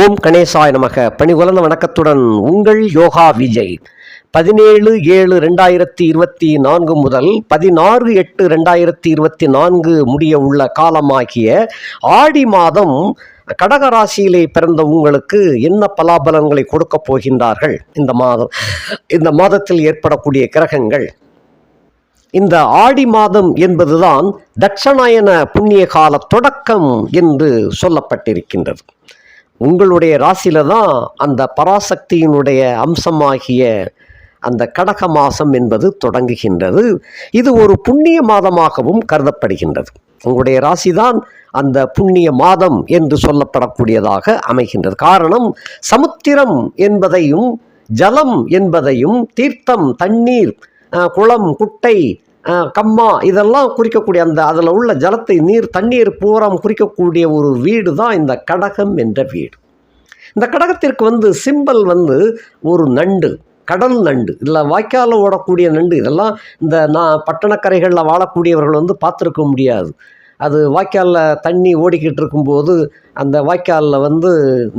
ஓம் கணேசாய நமக. பணிகுலந்த வணக்கத்துடன் உங்கள் யோகா விஜய். பதினேழு ஏழு ரெண்டாயிரத்தி இருபத்தி நான்கு முதல் பதினாறு எட்டு ரெண்டாயிரத்தி இருபத்தி நான்கு முடிய உள்ள காலமாகிய ஆடி மாதம் கடக ராசியிலே பிறந்த உங்களுக்கு என்ன பலாபலன்களை கொடுக்கப் போகின்றார்கள்? இந்த மாதம் இந்த மாதத்தில் ஏற்படக்கூடிய கிரகங்கள். இந்த ஆடி மாதம் என்பதுதான் தட்சணாயன புண்ணிய கால தொடக்கம் என்று சொல்லப்பட்டிருக்கின்றது. உங்களுடைய ராசியில தான் அந்த பராசக்தியினுடைய அம்சமாகிய அந்த கடக மாதம் என்பது தொடங்குகின்றது. இது ஒரு புண்ணிய மாதமாகவும் கருதப்படுகின்றது. உங்களுடைய ராசிதான் அந்த புண்ணிய மாதம் என்று சொல்லப்படக்கூடியதாக அமைகின்றது. காரணம் சமுத்திரம் என்பதையும் ஜலம் என்பதையும் தீர்த்தம் தண்ணீர் குளம் குட்டை கம்மா இதெல்லாம் குறிக்கக்கூடிய அந்த அதில் உள்ள ஜலத்தை நீர் தண்ணீர் பூரம் குறிக்கக்கூடிய ஒரு வீடு தான் இந்த கடகம் என்ற வீடு. இந்த கடகத்திற்கு வந்து சிம்பல் வந்து ஒரு நண்டு கடல் நண்டு. இல்லை வாய்க்காலில் ஓடக்கூடிய நண்டு இதெல்லாம் இந்த நான் பட்டணக்கரைகளில் வாழக்கூடியவர்கள் வந்து பார்த்துருக்க முடியாது. அது வாய்க்காலில் தண்ணி ஓடிக்கிட்டு இருக்கும்போது அந்த வாய்க்காலில் வந்து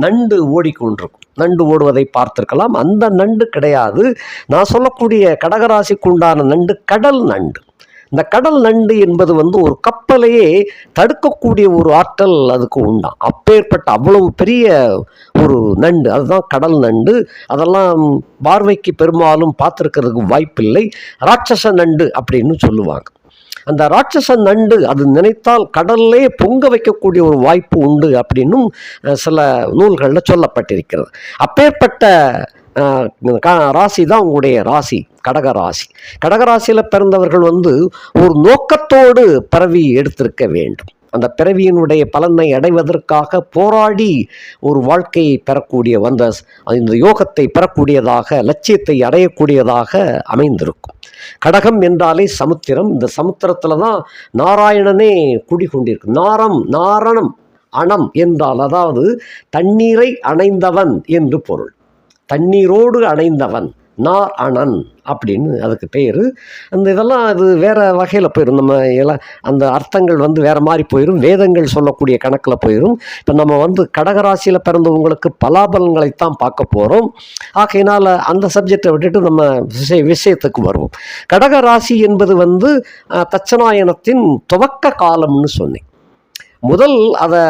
நண்டு ஓடிக்கொண்டிருக்கும். நண்டு ஓடுவதை பார்த்திருக்கலாம். அந்த நண்டு கிடையாது. நான் சொல்லக்கூடிய கடகராசிக்கு உண்டான நண்டு கடல் நண்டு. இந்த கடல் நண்டு என்பது வந்து ஒரு கப்பலையே தடுக்கக்கூடிய ஒரு ஆற்றல் அதுக்கு உண்டாம். அப்பேற்பட்ட அவ்வளவு பெரிய ஒரு நண்டு. அதுதான் கடல் நண்டு. அதெல்லாம் பார்வைக்கு பெரும்பாலும் பார்த்துருக்கிறதுக்கு வாய்ப்பில்லை. ராட்சச நண்டு அப்படின்னு சொல்லுவாங்க. அந்த ராட்சச நண்டு அது நினைத்தால் கடல்லே பொங்க வைக்கக்கூடிய ஒரு வாய்ப்பு உண்டு அப்படின்னும் சில நூல்களில் சொல்லப்பட்டிருக்கிறது. அப்பேற்பட்ட ராசி தான் உங்களுடைய ராசி கடக ராசி. கடக ராசியில் பிறந்தவர்கள் வந்து ஒரு நோக்கத்தோடு பிறவி எடுத்திருக்க வேண்டும். அந்த பிறவியினுடைய பலனை அடைவதற்காக போராடி ஒரு வாழ்க்கையை பெறக்கூடிய வந்த இந்த யோகத்தை பெறக்கூடியதாக லட்சியத்தை அடையக்கூடியதாக அமைந்திருக்கும். கடகம் என்றாலே சமுத்திரம். இந்த சமுத்திரத்தில் தான் நாராயணனே குடிகொண்டிருக்கு. நாரம் நாரணம் அணம் என்றால் அதாவது தண்ணீரை அணைந்தவன் என்று பொருள். தண்ணீரோடு அணைந்தவன். நார் அணன் அப்படின்னு அதுக்கு பேர். அந்த இதெல்லாம் அது வேறு வகையில் போயிடும் நம்ம எல்லாம் அந்த அர்த்தங்கள் வந்து வேறு மாதிரி போயிடும் வேதங்கள் சொல்லக்கூடிய கணக்கில் போயிடும் இப்போ நம்ம வந்து கடகராசியில் பிறந்தவங்களுக்கு பலாபலன்களைத்தான் பார்க்க போகிறோம் ஆகையினால் அந்த சப்ஜெக்டை விட்டுட்டு நம்ம விஷய விஷயத்துக்கு வருவோம். கடகராசி என்பது வந்து தச்சநாயனத்தின் துவக்க காலம்னு சொன்னேன். முதல் அதை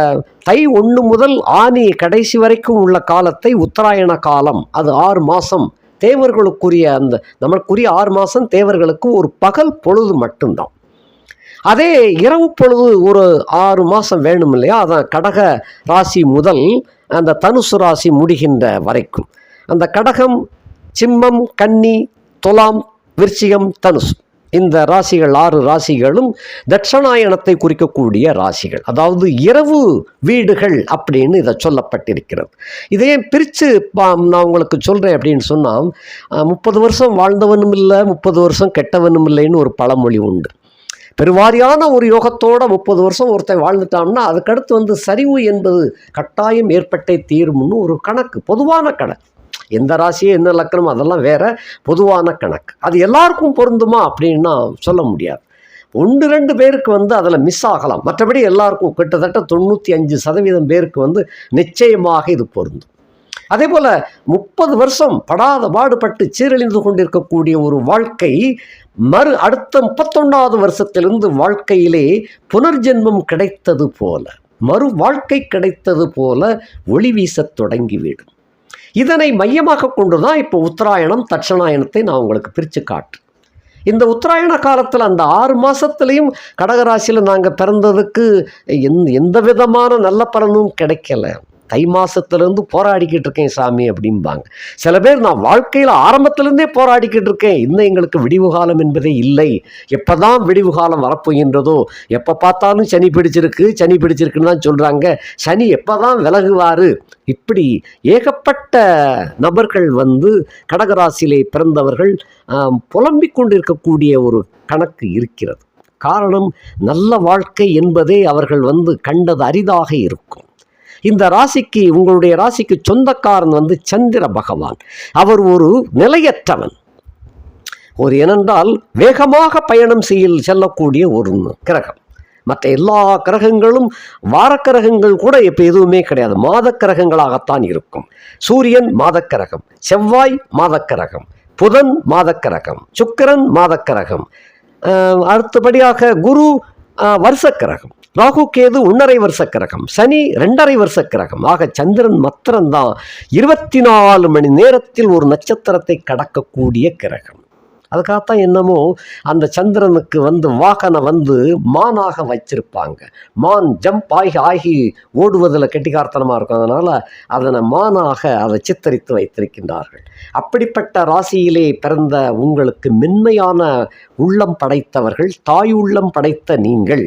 தை ஒன்று முதல் ஆனி கடைசி வரைக்கும் உள்ள காலத்தை உத்தராயண காலம் அது ஆறு மாதம் தேவர்களுக்குரிய அந்த நமக்குரிய ஆறு மாதம் தேவர்களுக்கு ஒரு பகல் பொழுது மட்டும்தான். அதே இரவு பொழுது ஒரு ஆறு மாதம் வேணும் இல்லையா? அதான் கடக ராசி முதல் அந்த தனுசு ராசி முடிகின்ற வரைக்கும். அந்த கடகம் சிம்மம் கன்னி துலாம் விருச்சிகம் தனுசு. இந்த ராசிகள் ஆறு ராசிகளும் தட்சணாயனத்தை குறிக்கக்கூடிய ராசிகள். அதாவது இரவு வீடுகள் அப்படின்னு இதை சொல்லப்பட்டிருக்கிறது. இதையே பிரித்து நான் உங்களுக்கு சொல்கிறேன் அப்படின்னு சொன்னால் முப்பது வருஷம் வாழ்ந்தவனும் இல்லை முப்பது வருஷம் கெட்டவனும் இல்லைன்னு ஒரு பழமொழி உண்டு. பெருவாரியான ஒரு யோகத்தோட முப்பது வருஷம் ஒருத்தன் வாழ்ந்துட்டான்னா அதுக்கடுத்து வந்து சரிவு என்பது கட்டாயம் ஏற்பட்டே தீரும்னு ஒரு கணக்கு பொதுவான கணக்கு. எந்த ராசியோ எந்த லக்கணம் அதெல்லாம் வேற பொதுவான கணக்கு. அது எல்லாருக்கும் பொருந்துமா அப்படின்னா சொல்ல முடியாது. ஒன்று ரெண்டு பேருக்கு வந்து அதில் மிஸ் ஆகலாம். மற்றபடி எல்லாருக்கும் கிட்டத்தட்ட தொண்ணூற்றி அஞ்சு சதவீதம் பேருக்கு வந்து நிச்சயமாக இது பொருந்தும். அதே போல் முப்பது வருஷம் படாத பாடுபட்டு சீரழிந்து கொண்டிருக்கக்கூடிய ஒரு வாழ்க்கை மறு அடுத்த முப்பத்தொன்னாவது வருஷத்திலிருந்து வாழ்க்கையிலே புனர்ஜென்மம் கிடைத்தது போல மறு வாழ்க்கை கிடைத்தது போல ஒளி வீசத் தொடங்கிவிடும். இதனை மையமாக கொண்டு தான் இப்போ உத்தராயணம் தட்சணாயணத்தை நான் உங்களுக்கு பிரித்து காட்டு இந்த உத்தராயண காலத்தில் அந்த ஆறு மாதத்துலேயும் கடகராசியில் நாங்கள் பிறந்ததுக்கு எந் எந்த விதமான நல்ல பலனும் கிடைக்கல. தை மாதத்துலேருந்து போராடிக்கிட்டு இருக்கேன் சாமி அப்படிம்பாங்க. சில பேர் நான் வாழ்க்கையில் ஆரம்பத்திலேருந்தே போராடிக்கிட்டு இருக்கேன். இன்னும் எங்களுக்கு விடிவு காலம் என்பதே இல்லை. எப்போ தான் விடிவு காலம் வரப்போகின்றதோ எப்போ பார்த்தாலும் சனி பிடிச்சிருக்கு சனி பிடிச்சிருக்குன்னு தான் சொல்கிறாங்க சனி எப்போ தான் விலகுவார்? இப்படி ஏகப்பட்ட நபர்கள் வந்து கடகராசியிலே பிறந்தவர்கள் புலம்பிக் கொண்டிருக்கக்கூடிய ஒரு கணக்கு இருக்கிறது. காரணம் நல்ல வாழ்க்கை என்பதே அவர்கள் வந்து கண்டது அரிதாக இருக்கும். இந்த ராசிக்கு உங்களுடைய ராசிக்கு சொந்தக்காரன் வந்து சந்திர பகவான். அவர் ஒரு நிலையற்றவன். ஒரு ஏனென்றால் வேகமாக பயணம் செய்ய செல்லக்கூடிய ஒரு கிரகம். மற்ற எல்லா கிரகங்களும் வாரக்கிரகங்கள் கூட இப்போ எதுவுமே கிடையாது. மாதக்கிரகங்களாகத்தான் இருக்கும். சூரியன் மாதக்கிரகம் செவ்வாய் மாதக்கிரகம் புதன் மாதக்கிரகம் சுக்கிரன் மாதக்கிரகம். அடுத்தபடியாக குரு வருஷக்கிரகம். ராகு கேது ஒன்றரை வருஷ கிரகம் சனி ரெண்டரை வருஷ கிரகம் ஆக சந்திரன் மாத்திரம்தான் இருபத்தி நாலு மணி நேரத்தில் ஒரு நட்சத்திரத்தை கடக்கக்கூடிய கிரகம். அதுக்காகத்தான் என்னமோ அந்த சந்திரனுக்கு வந்து வாகனம் வந்து மானாக வச்சிருப்பாங்க. மான் ஜம்ப் ஆகி ஆகி ஓடுவதில் கெட்டிகார்த்தனமாக இருக்கும். அதனால் அதனை மானாக அதை சித்தரித்து வைத்திருக்கின்றார்கள். அப்படிப்பட்ட ராசியிலே பிறந்த உங்களுக்கு மென்மையான உள்ளம் படைத்தவர்கள் தாய் உள்ளம் படைத்த நீங்கள்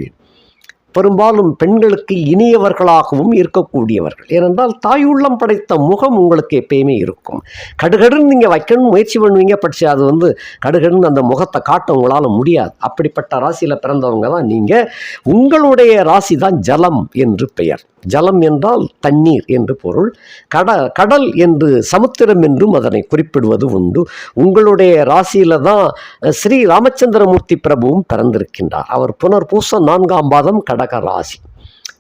பெரும்பாலும் பெண்களுக்கு இனியவர்களாகவும் இருக்கக்கூடியவர்கள். ஏனென்றால் தாய் உள்ளம் படைத்த முகம் உங்களுக்கு எப்பயுமே இருக்கும். கடுகடுன்னு நீங்கள் வைக்கணும் முயற்சி பண்ணுவீங்க படிச்சு அது வந்து கடுகடுன்னு அந்த முகத்தை காட்ட உங்களால் முடியாது. அப்படிப்பட்ட ராசியில் பிறந்தவங்க தான் நீங்கள் உங்களுடைய ராசி தான் ஜலம் என்று பெயர். ஜலம் என்றால் தண்ணீர் என்று பொருள். கட கடல் என்று சமுத்திரம் என்றும் அதனை குறிப்பிடுவது உண்டு. உங்களுடைய ராசியில தான் ஸ்ரீ ராமச்சந்திரமூர்த்தி பிரபுவும் பிறந்திருக்கின்றார். அவர் புனர்பூச நான்காம் பாதம் கடக ராசி.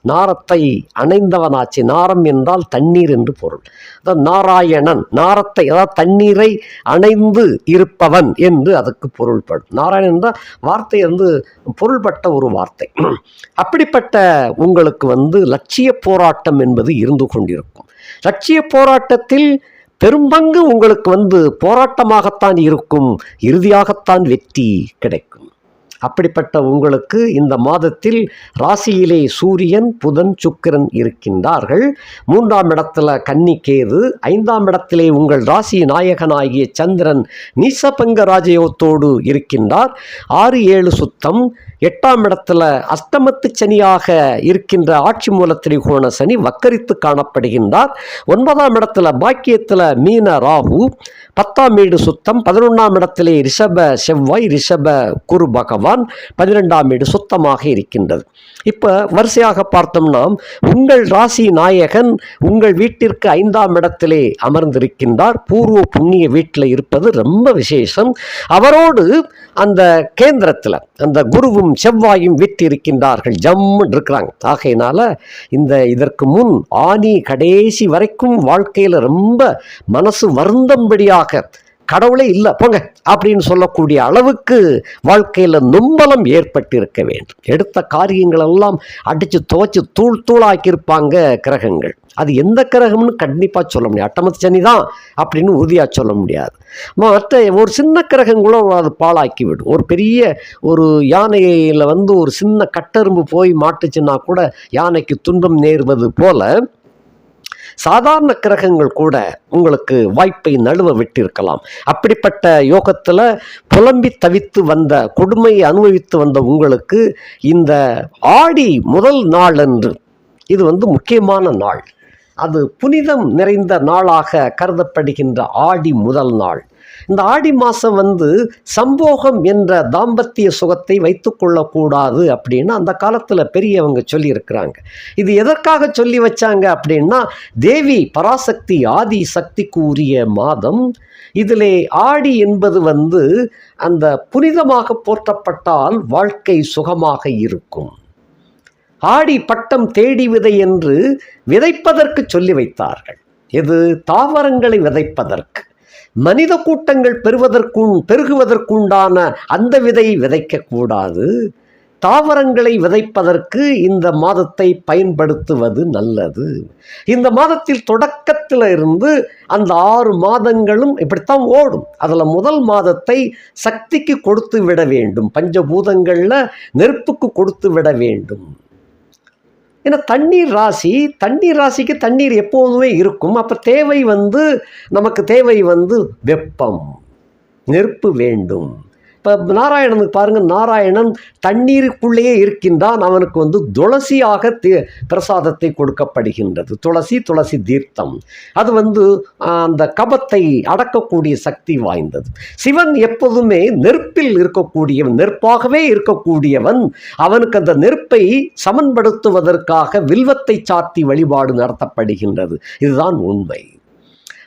நாரத்தை அணைந்தவனாச்சு. நாரம் என்றால் தண்ணீர் என்று பொருள். அதான் நாராயணன் நாரத்தை அதாவது தண்ணீரை அணைந்து இருப்பவன் என்று அதுக்கு பொருள்படும். நாராயணன் என்றால் வார்த்தை வந்து பொருள்பட்ட ஒரு வார்த்தை. அப்படிப்பட்ட உங்களுக்கு வந்து லட்சிய போராட்டம் என்பது இருந்து கொண்டிருக்கும். லட்சிய போராட்டத்தில் பெரும்பங்கு உங்களுக்கு வந்து போராட்டமாகத்தான் இருக்கும் இறுதியாகத்தான் வெற்றி கிடைக்கும். அப்படிப்பட்ட உங்களுக்கு இந்த மாதத்தில் ராசியிலே சூரியன் புதன் சுக்கிரன் இருக்கின்றார்கள். மூன்றாம் இடத்துல கன்னி கேது ஐந்தாம் இடத்திலே உங்கள் ராசி நாயகனாகிய சந்திரன் நீசபங்க ராஜயோகத்தோடு இருக்கின்றார். ஆறு ஏழு சுத்தம் எட்டாம் இடத்துல அஷ்டமத்து சனியாக இருக்கின்ற ஆட்சி மூல திரிகோண சனி வக்கரித்து காணப்படுகின்றார். ஒன்பதாம் இடத்துல பாக்கியத்தில் மீன ராகு பத்தாம் வீடு சுத்தம் பதினொன்றாம் இடத்திலே ரிஷப செவ்வாய் ரிஷப குரு பகவான் பன்னிரெண்டாம் வீடு சுத்தமாக இருக்கின்றது. இப்போ வரிசையாக பார்த்தோம்னா உங்கள் ராசி நாயகன் உங்கள் வீட்டிற்கு ஐந்தாம் இடத்திலே அமர்ந்திருக்கின்றார். பூர்வ புண்ணிய வீட்டில் இருப்பது ரொம்ப விசேஷம். அவரோடு அந்த கேந்திரத்தில் அந்த குருவும் செவ்வாயும் விட்டிருக்கின்றார்கள். ஜம்முன்னு இருக்கிறாங்க. ஆகையினால இந்த இதற்கு முன் ஆணி கடைசி வரைக்கும் வாழ்க்கையில் ரொம்ப மனசு வருந்தம்படியாக கடவுளே இல்லை போங்க அப்படின்னு சொல்லக்கூடிய அளவுக்கு வாழ்க்கையில் நும்பலம் ஏற்பட்டிருக்க வேண்டும். எடுத்த காரியங்களெல்லாம் அடித்து துவைச்சு தூள் தூளாக்கியிருப்பாங்க கிரகங்கள். அது எந்த கிரகம்னு கண்டிப்பாக சொல்ல முடியாது. அட்டமத்து சனி தான் அப்படின்னு உறுதியாக சொல்ல முடியாது. மற்ற ஒரு சின்ன கிரகம் கூட அது பாழாக்கி விடும். ஒரு பெரிய ஒரு யானையில் வந்து ஒரு சின்ன கட்டெரும்பு போய் மாட்டுச்சுன்னா கூட யானைக்கு துன்பம் நேர்வது போல சாதாரண கிரகங்கள் கூட உங்களுக்கு வாய்ப்பை நழுவ விட்டிருக்கலாம். அப்படிப்பட்ட யோகத்தில் புலம்பி தவித்து வந்த கொடுமையை அனுபவித்து வந்த உங்களுக்கு இந்த ஆடி முதல் நாள் அன்று இது வந்து முக்கியமான நாள். அது புனிதம் நிறைந்த நாளாக கருதப்படுகின்ற ஆடி முதல் நாள். இந்த ஆடி மாதம் வந்து சம்போகம் என்ற தாம்பத்திய சுகத்தை வைத்துக்கொள்ளக்கூடாது அப்படின்னு அந்த காலத்தில் பெரியவங்க சொல்லியிருக்கிறாங்க. இது எதற்காக சொல்லி வச்சாங்க அப்படின்னா தேவி பராசக்தி ஆதி சக்திக்கு உரிய மாதம். இதிலே ஆடி என்பது வந்து அந்த புனிதமாக போற்றப்பட்டால் வாழ்க்கை சுகமாக இருக்கும். ஆடி பட்டம் தேடி விதை என்று விதைப்பதற்கு சொல்லி வைத்தார்கள். இது தாவரங்களை விதைப்பதற்கு. மனித கூட்டங்கள் பெறுவதற்கும் பெருகுவதற்குண்டான அந்த விதை விதைக்கக்கூடாது தாவரங்களை விதைப்பதற்கு இந்த மாதத்தை பயன்படுத்துவது நல்லது. இந்த மாதத்தில் தொடக்கத்தில் இருந்து அந்த ஆறு மாதங்களும் இப்படித்தான் ஓடும். அதில் முதல் மாதத்தை சக்திக்கு கொடுத்து விட வேண்டும். பஞ்சபூதங்களில் நெருப்புக்கு கொடுத்து விட வேண்டும். ஏன்னா தண்ணீர் ராசி தண்ணீர் ராசிக்கு தண்ணீர் எப்போதுமே இருக்கும். அப்போ தேவை வந்து நமக்கு தேவை வந்து வெப்பம் நெருப்பு வேண்டும். இப்போ நாராயணனுக்கு பாருங்கள் நாராயணன் தண்ணீருக்குள்ளேயே இருக்கின்றான். அவனுக்கு வந்து துளசியாக தே பிரசாதத்தை கொடுக்கப்படுகின்றது. துளசி துளசி தீர்த்தம். அது வந்து அந்த கபத்தை அடக்கக்கூடிய சக்தி வாய்ந்தது. சிவன் எப்போதுமே நெருப்பில் இருக்கக்கூடியவன் நெருப்பாகவே இருக்கக்கூடியவன். அவனுக்கு அந்த நெருப்பை சமன்படுத்துவதற்காக வில்வத்தை சாத்தி வழிபாடு நடத்தப்படுகின்றது. இதுதான் உண்மை.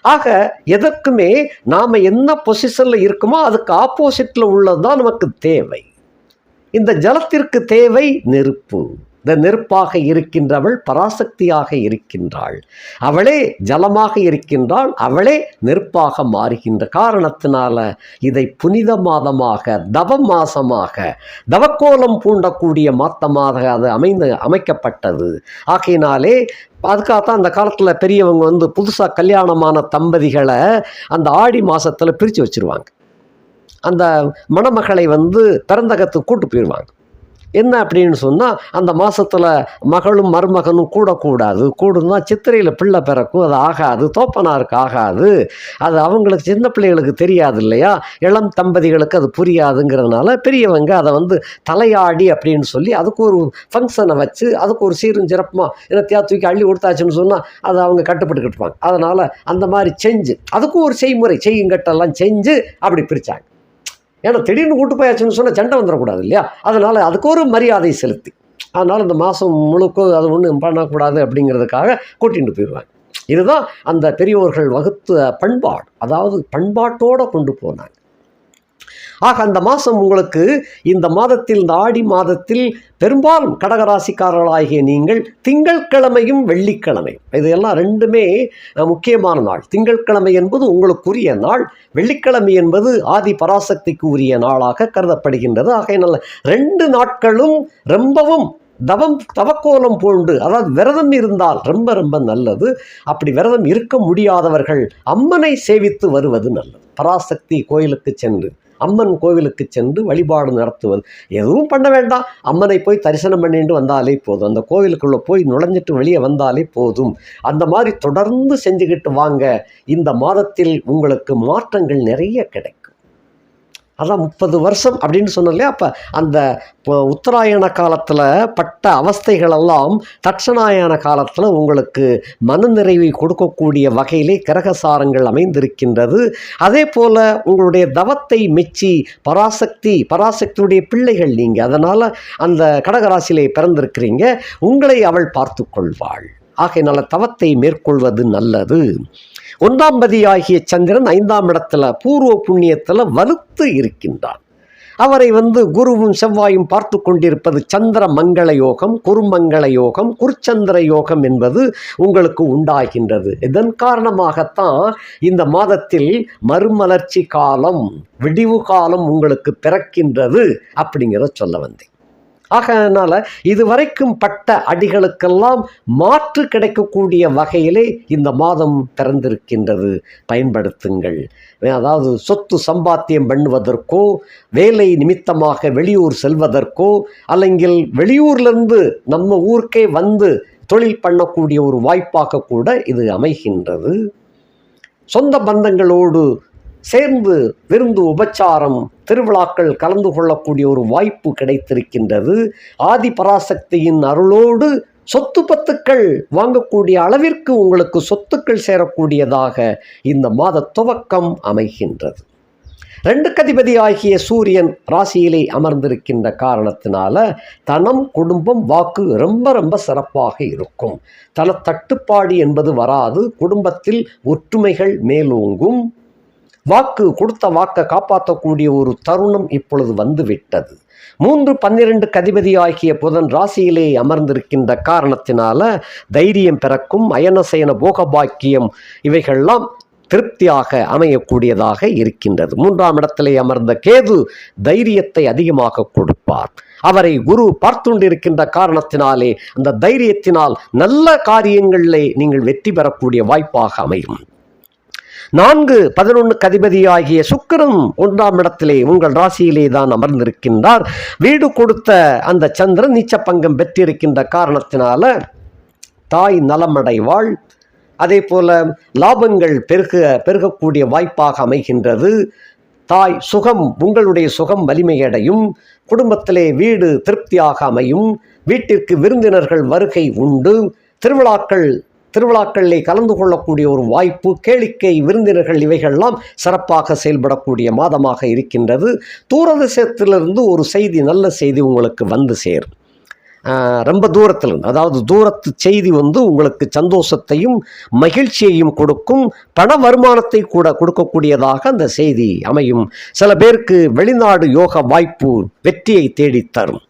ஆக எதற்குமே நாம் என்ன பொசிஷனில் இருக்குமோ அதுக்கு ஆப்போசிட்டில் உள்ளது தான் நமக்கு தேவை. இந்த ஜலத்திற்கு தேவை நெருப்பு. இந்த நெருப்பாக இருக்கின்றவள் பராசக்தியாக இருக்கின்றாள். அவளே ஜலமாக இருக்கின்றாள் அவளே நெருப்பாக மாறுகின்ற காரணத்தினால இதை புனித மாதமாக தவ மாசமாக தவக்கோலம் பூண்டக்கூடிய மாத்தமாக அது அமைந்து அமைக்கப்பட்டது. ஆகையினாலே அதுக்காகத்தான் அந்த காலத்தில் பெரியவங்க வந்து புதுசாக கல்யாணமான தம்பதிகளை அந்த ஆடி மாதத்தில் பிரித்து வச்சுருவாங்க. அந்த மணமகளை வந்து பிறந்தகத்துக்கு கூட்டு போயிடுவாங்க என்ன அப்படின்னு சொன்னால் அந்த மாதத்தில் மகளும் மருமகனும் கூடக்கூடாது. கூடுனா சித்திரையில் பிள்ளை பிறக்கும் அது ஆகாது தோப்பனாருக்கு ஆகாது. அது அவங்களுக்கு சின்ன பிள்ளைகளுக்கு தெரியாது இல்லையா? இளம் தம்பதிகளுக்கு அது புரியாதுங்கிறதுனால பெரியவங்க அதை வந்து தலையாடி அப்படின்னு சொல்லி அதுக்கு ஒரு ஃபங்க்ஷனை வச்சு அதுக்கு ஒரு சீரும் சிறப்புமா என்னத்தையா தூக்கி அள்ளி கொடுத்தாச்சுன்னு சொன்னால் அதை அவங்க கட்டுப்பட்டுக்கிட்டு இருப்பாங்க. அதனால் அந்த மாதிரி செஞ்சு அதுக்கும் ஒரு செய்முறை செய்யுங்கட்டெல்லாம் செஞ்சு அப்படி பிரித்தாங்க ஏன்னா திடீர்னு கூட்டு போயாச்சுன்னு சொன்னால் சண்டை வந்துடக்கூடாது இல்லையா? அதனால் அதுக்கு ஒரு மரியாதை செலுத்தி. அதனால் இந்த மாதம் முழுக்க அது ஒன்றும் பண்ணக்கூடாது அப்படிங்கிறதுக்காக கூட்டிகிட்டு போயிடுவாங்க. இதுதான் அந்த பெரியோர்கள் வகுத்த பண்பாடு. அதாவது பண்பாட்டோடு கொண்டு போனாங்க. ஆக அந்த மாதம் உங்களுக்கு இந்த மாதத்தில் இந்த ஆடி மாதத்தில் பெரும்பாலும் கடகராசிக்காரர்களாகிய நீங்கள் திங்கட்கிழமையும் வெள்ளிக்கிழமை. இதையெல்லாம் ரெண்டுமே முக்கியமான நாள். திங்கட்கிழமை என்பது உங்களுக்குரிய நாள். வெள்ளிக்கிழமை என்பது ஆதி பராசக்திக்கு உரிய நாளாக கருதப்படுகின்றது. ஆகையினால ரெண்டு நாட்களும் ரொம்பவும் தவம் தவக்கோலம் போன்று அதாவது விரதம் இருந்தால் ரொம்ப ரொம்ப நல்லது. அப்படி விரதம் இருக்க முடியாதவர்கள் அம்மனை சேவித்து வருவது நல்லது. பராசக்தி கோயிலுக்கு சென்று அம்மன் கோவிலுக்கு சென்று வழிபாடு நடத்துவது. எதுவும் பண்ண வேண்டாம். அம்மனை போய் தரிசனம் பண்ணிட்டு வந்தாலே போதும். அந்த கோவிலுக்குள்ளே போய் நுழைஞ்சிட்டு வெளியே வந்தாலே போதும். அந்த மாதிரி தொடர்ந்து செஞ்சுக்கிட்டு வாங்க. இந்த மாதத்தில் உங்களுக்கு மாற்றங்கள் நிறைய கிடைக்கும். அதான் முப்பது வருஷம் அப்படின்னு சொன்னோம் அப்போ அந்த உத்தராயண காலத்தில் பட்ட அவஸ்தைகளெல்லாம் தட்சணாயன காலத்தில் உங்களுக்கு மனநிறைவை கொடுக்கக்கூடிய வகையிலே கிரகசாரங்கள் அமைந்திருக்கின்றது. அதே போல் உங்களுடைய தவத்தை மெச்சி பராசக்தி பராசக்தியுடைய பிள்ளைகள் நீங்கள் அதனால் அந்த கடகராசியிலே பிறந்திருக்கிறீங்க. உங்களை அவள் பார்த்து கொள்வாள். ஆகையினால தவத்தை மேற்கொள்வது நல்லது. ஒன்றாம் பதியாகிய சந்திரன் ஐந்தாம் இடத்துல பூர்வ புண்ணியத்தில் வலுத்து இருக்கின்றான். அவரை வந்து குருவும் செவ்வாயும் பார்த்து கொண்டிருப்பது சந்திர மங்கள யோகம் குருமங்கள யோகம் குருச்சந்திர யோகம் என்பது உங்களுக்கு உண்டாகின்றது. இதன் காரணமாகத்தான் இந்த மாதத்தில் மறுமலர்ச்சி காலம் விடிவு காலம் உங்களுக்கு பிறக்கின்றது அப்படிங்கிறத சொல்ல வந்தேன். ஆகையினால இதுவரைக்கும் பட்ட அடிகளுக்கெல்லாம் மாற்று கிடைக்கக்கூடிய வகையிலே இந்த மாதம் பிறந்திருக்கின்றது பயன்படுத்துங்கள். அதாவது சொத்து சம்பாத்தியம் பண்ணுவதற்கோ வேலை நிமித்தமாக வெளியூர் செல்வதற்கோ அல்லங்கில் வெளியூர்லேருந்து நம்ம ஊருக்கே வந்து தொழில் பண்ணக்கூடிய ஒரு வாய்ப்பாக கூட இது அமைகின்றது. சொந்த பந்தங்களோடு சேர்ந்து விருந்து உபச்சாரம் திருவிழாக்கள் கலந்து கொள்ளக்கூடிய ஒரு வாய்ப்பு கிடைத்திருக்கின்றது. ஆதி பராசக்தியின் அருளோடு சொத்து பத்துக்கள் வாங்கக்கூடிய அளவிற்கு உங்களுக்கு சொத்துக்கள் சேரக்கூடியதாக இந்த மாத துவக்கம் அமைகின்றது. ரெண்டு கதிபதி ஆகிய சூரியன் ராசியிலே அமர்ந்திருக்கின்ற காரணத்தினால தனம் குடும்பம் வாக்கு ரொம்ப ரொம்ப சிறப்பாக இருக்கும். தன தட்டுப்பாடு என்பது வராது. குடும்பத்தில் ஒற்றுமைகள் மேலோங்கும். வாக்கு கொடுத்த வாக்கை காப்பாற்றக்கூடிய ஒரு தருணம் இப்பொழுது வந்துவிட்டது. மூன்று பன்னிரண்டு கதிபதி ஆகிய புதன் ராசியிலே அமர்ந்திருக்கின்ற காரணத்தினால தைரியம் பிறக்கும் அயனசயன போகபாக்கியம் இவைகள்லாம் திருப்தியாக அமையக்கூடியதாக இருக்கின்றது. மூன்றாம் இடத்திலே அமர்ந்த கேது தைரியத்தை அதிகமாக கொடுப்பார். அவரை குரு பார்த்துண்டிருக்கின்ற காரணத்தினாலே அந்த தைரியத்தினால் நல்ல காரியங்களிலே நீங்கள் வெற்றி பெறக்கூடிய வாய்ப்பாக அமையும். நான்கு பதினொன்று கதிபதியாகிய சுக்கரம் ஒன்றாம் இடத்திலே உங்கள் ராசியிலே தான் அமர்ந்திருக்கின்றார். வீடு கொடுத்த அந்த சந்திரன் நீச்ச பங்கம் பெற்றிருக்கின்ற காரணத்தினால தாய் நலமடைவாள். அதே போல லாபங்கள் பெருக பெருகக்கூடிய வாய்ப்பாக அமைகின்றது. தாய் சுகம் உங்களுடைய சுகம் வலிமையடையும். குடும்பத்திலே வீடு திருப்தியாக அமையும். வீட்டிற்கு விருந்தினர்கள் வருகை உண்டு. திருவிழாக்கள் திருவிழாக்களிலே கலந்து கொள்ளக்கூடிய ஒரு வாய்ப்பு கேளிக்கை விருந்தினர்கள் இவைகள்லாம் சிறப்பாக செயல்படக்கூடிய மாதமாக இருக்கின்றது. தூரதேசத்திலிருந்து ஒரு செய்தி நல்ல செய்தி உங்களுக்கு வந்து சேரும். ரொம்ப தூரத்தில் அதாவது தூரத்து செய்தி வந்து உங்களுக்கு சந்தோஷத்தையும் மகிழ்ச்சியையும் கொடுக்கும் பண வருமானத்தை கூட கொடுக்கக்கூடியதாக அந்த செய்தி அமையும். சில பேருக்கு வெளிநாடு யோக வாய்ப்பு வெற்றியை தேடித் தரும்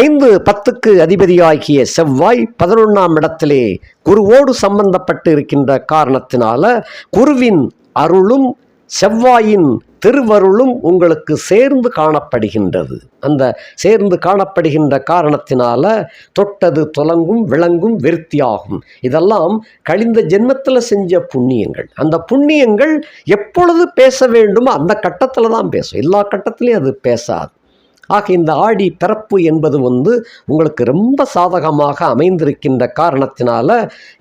ஐந்து பத்துக்கு அதிபதியாகிய செவ்வாய் பதினொன்றாம் இடத்திலே குருவோடு சம்பந்தப்பட்டு இருக்கின்ற காரணத்தினால குருவின் அருளும் செவ்வாயின் திருவருளும் உங்களுக்கு சேர்ந்து காணப்படுகின்றது. அந்த சேர்ந்து காணப்படுகின்ற காரணத்தினால தொட்டது தொலங்கும் விளங்கும் விருத்தியாகும். இதெல்லாம் கழிந்த ஜென்மத்தில் செஞ்ச புண்ணியங்கள். அந்த புண்ணியங்கள் எப்பொழுது பேச வேண்டுமோ அந்த கட்டத்தில் தான் பேசும். எல்லா கட்டத்திலையும் அது பேசாது. ஆக இந்த ஆடி பிறப்பு என்பது வந்து உங்களுக்கு ரொம்ப சாதகமாக அமைந்திருக்கின்ற காரணத்தினால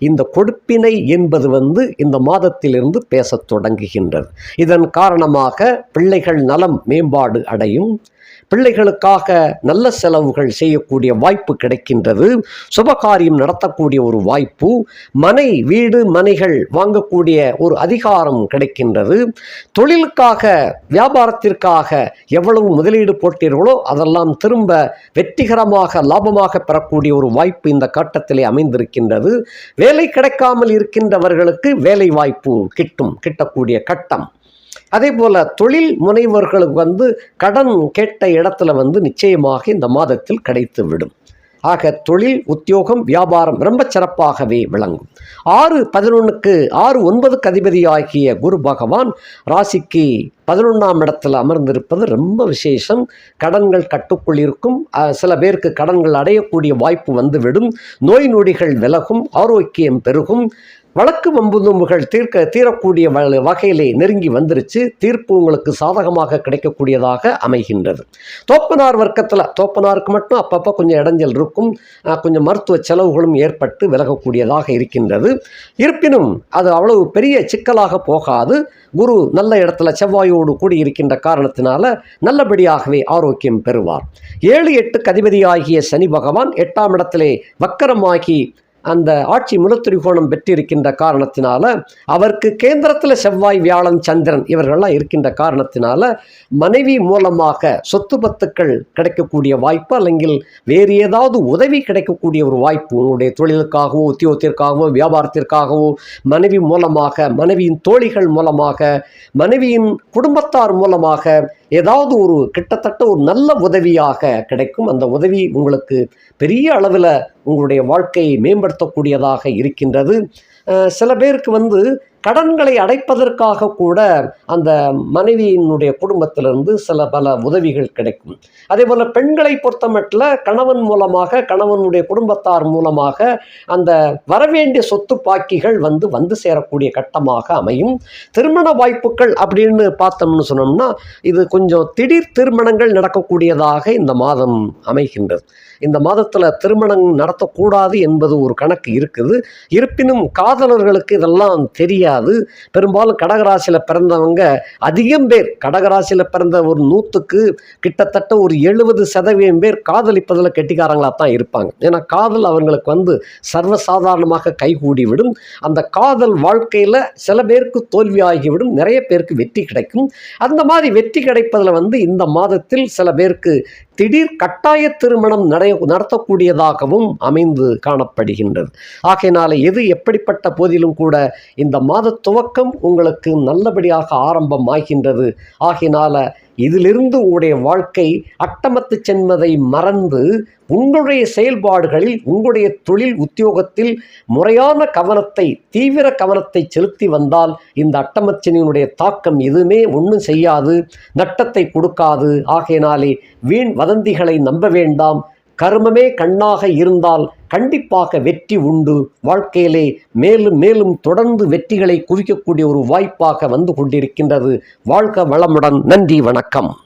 இந்த கொடுப்பினை என்பது வந்து இந்த மாதத்திலிருந்து பேசத் தொடங்குகின்றது. இதன் காரணமாக பிள்ளைகள் நலம் மேம்பாடு அடையும். பிள்ளைகளுக்காக நல்ல செலவுகள் செய்யக்கூடிய வாய்ப்பு கிடைக்கின்றது. சுபகாரியம் நடத்தக்கூடிய ஒரு வாய்ப்பு. மனை வீடு மனைகள் வாங்கக்கூடிய ஒரு அதிகாரம் கிடைக்கின்றது. தொழிலுக்காக வியாபாரத்திற்காக எவ்வளவு முதலீடு போட்டீர்களோ அதெல்லாம் திரும்ப வெற்றிகரமாக லாபமாக பெறக்கூடிய ஒரு வாய்ப்பு இந்த கட்டத்திலே அமைந்திருக்கின்றது. வேலை கிடைக்காமல் இருக்கின்றவர்களுக்கு வேலை வாய்ப்பு கிட்டும் கிட்டக்கூடிய கட்டம். அதே போல் தொழில் முனைவர்களுக்கு வந்து கடன் கேட்ட இடத்துல வந்து நிச்சயமாக இந்த மாதத்தில் கிடைத்து விடும். ஆக தொழில் உத்தியோகம் வியாபாரம் ரொம்ப சிறப்பாகவே விளங்கும். ஆறு பதினொன்றுக்கு ஆறு ஒன்பதுக்கு அதிபதி ஆகிய குரு பகவான் ராசிக்கு பதினொன்றாம் இடத்தில் அமர்ந்திருப்பது ரொம்ப விசேஷம். கடன்கள் கட்டுக்குள் இருக்கும். சில பேருக்கு கடன்கள் அடையக்கூடிய வாய்ப்பு வந்துவிடும். நோய் நொடிகள் விலகும். ஆரோக்கியம் பெருகும். வழக்கு வம்புதும்புகள் தீர்க்க தீரக்கூடிய வகையிலே நெருங்கி வந்துருச்சு. தீர்ப்பு உங்களுக்கு சாதகமாக கிடைக்கக்கூடியதாக அமைகின்றது. தோப்பனார் வர்க்கத்தில் தோப்பனாருக்கு மட்டும் அப்பப்போ கொஞ்சம் இடைஞ்சல் இருக்கும். கொஞ்சம் மருத்துவ செலவுகளும் ஏற்பட்டு விலகக்கூடியதாக இருக்கின்றது. இருப்பினும் அது அவ்வளவு பெரிய சிக்கலாக போகாது. குரு நல்ல இடத்துல செவ்வாயோடு கூடி இருக்கின்ற காரணத்தினால நல்லபடியாகவே ஆரோக்கியம் பெறுவார். ஏழு எட்டுக்கு அதிபதியாகிய சனி பகவான் எட்டாம் இடத்திலே வக்கரமாகி அந்த ஆட்சி முலத்திரிகோணம் பெற்றிருக்கின்ற காரணத்தினால அவருக்கு கேந்திரத்தில் செவ்வாய் வியாழன் சந்திரன் இவர்கள்லாம் இருக்கின்ற காரணத்தினால மனைவி மூலமாக சொத்து பத்துக்கள் கிடைக்கக்கூடிய வாய்ப்பு அல்லங்கில் வேறு ஏதாவது உதவி கிடைக்கக்கூடிய ஒரு வாய்ப்பு உங்களுடைய தொழிலுக்காகவோ உத்தியோகத்திற்காகவோ வியாபாரத்திற்காகவோ மனைவி மூலமாக மனைவியின் தோழிகள் மூலமாக மனைவியின் குடும்பத்தார் மூலமாக ஏதாவது ஒரு கிட்டத்தட்ட ஒரு நல்ல உதவியாக கிடைக்கும். அந்த உதவி உங்களுக்கு பெரிய அளவில் உங்களுடைய வாழ்க்கையை மேம்படுத்த மேம்படுத்தக்கூடியதாக இருக்கின்றது. சில பேருக்கு வந்து கடன்களை அடைப்பதற்காக கூட அந்த மனைவியினுடைய குடும்பத்திலிருந்து சில பல உதவிகள் கிடைக்கும். அதே போல் பெண்களை பொறுத்தமட்டில் கணவன் மூலமாக கணவனுடைய குடும்பத்தார் மூலமாக அந்த வரவேண்டிய சொத்து பாக்கிகள் வந்து வந்து சேரக்கூடிய கட்டமாக அமையும். திருமண வாய்ப்புகள் அப்படின்னு பார்த்தோம்னு சொன்னோம்னா இது கொஞ்சம் திடீர் திருமணங்கள் நடக்கக்கூடியதாக இந்த மாதம் அமைகின்றது. இந்த மாதத்தில் திருமணம் நடத்தக்கூடாது என்பது ஒரு கணக்கு இருக்குது. இருப்பினும் காதலர்களுக்கு இதெல்லாம் தெரியாது. பெரும்பாலும் கடகராசியில் பிறந்தவங்க அதிகம் பேர் கடகராசியில் பிறந்த ஒரு நூற்றுக்கு கிட்டத்தட்ட ஒரு எழுபது சதவீதம் பேர் காதலிப்பதில் கெட்டிக்காரங்களாக தான் இருப்பாங்க. ஏன்னா காதல் அவங்களுக்கு வந்து சர்வசாதாரணமாக கைகூடிவிடும். அந்த காதல் வாழ்க்கையில் சில பேருக்கு தோல்வியாகிவிடும். நிறைய பேருக்கு வெற்றி கிடைக்கும். அந்த மாதிரி வெற்றி கிடைப்பதில் வந்து இந்த மாதத்தில் சில பேருக்கு திடீர் கட்டாய திருமணம் நடை நடத்தக்கூடியதாகவும் அமைந்து காணப்படுகின்றது. ஆகையினால எது எப்படிப்பட்ட போதிலும் கூட இந்த மாத துவக்கம் உங்களுக்கு நல்லபடியாக ஆரம்பமாகின்றது. ஆகையினால இதிலிருந்து உங்களுடைய வாழ்க்கை அட்டமத்து சென்மதை மறந்து உங்களுடைய செயல்பாடுகளில் உங்களுடைய தொழில் உத்தியோகத்தில் முறையான கவனத்தை தீவிர கவனத்தை செலுத்தி வந்தால் இந்த அட்டமச்சனியினுடைய தாக்கம் எதுவுமே ஒன்றும் செய்யாது நட்டத்தை கொடுக்காது. ஆகையினாலே வீண் வதந்திகளை நம்ப வேண்டாம். கர்மமே கண்ணாக இருந்தால் கண்டிப்பாக வெற்றி உண்டு. வாழ்க்கையிலே மேலும் மேலும் தொடர்ந்து வெற்றிகளை குவிக்கக்கூடிய ஒரு வாய்ப்பாக வந்து கொண்டிருக்கின்றது. வாழ்க வளமுடன். நன்றி வணக்கம்.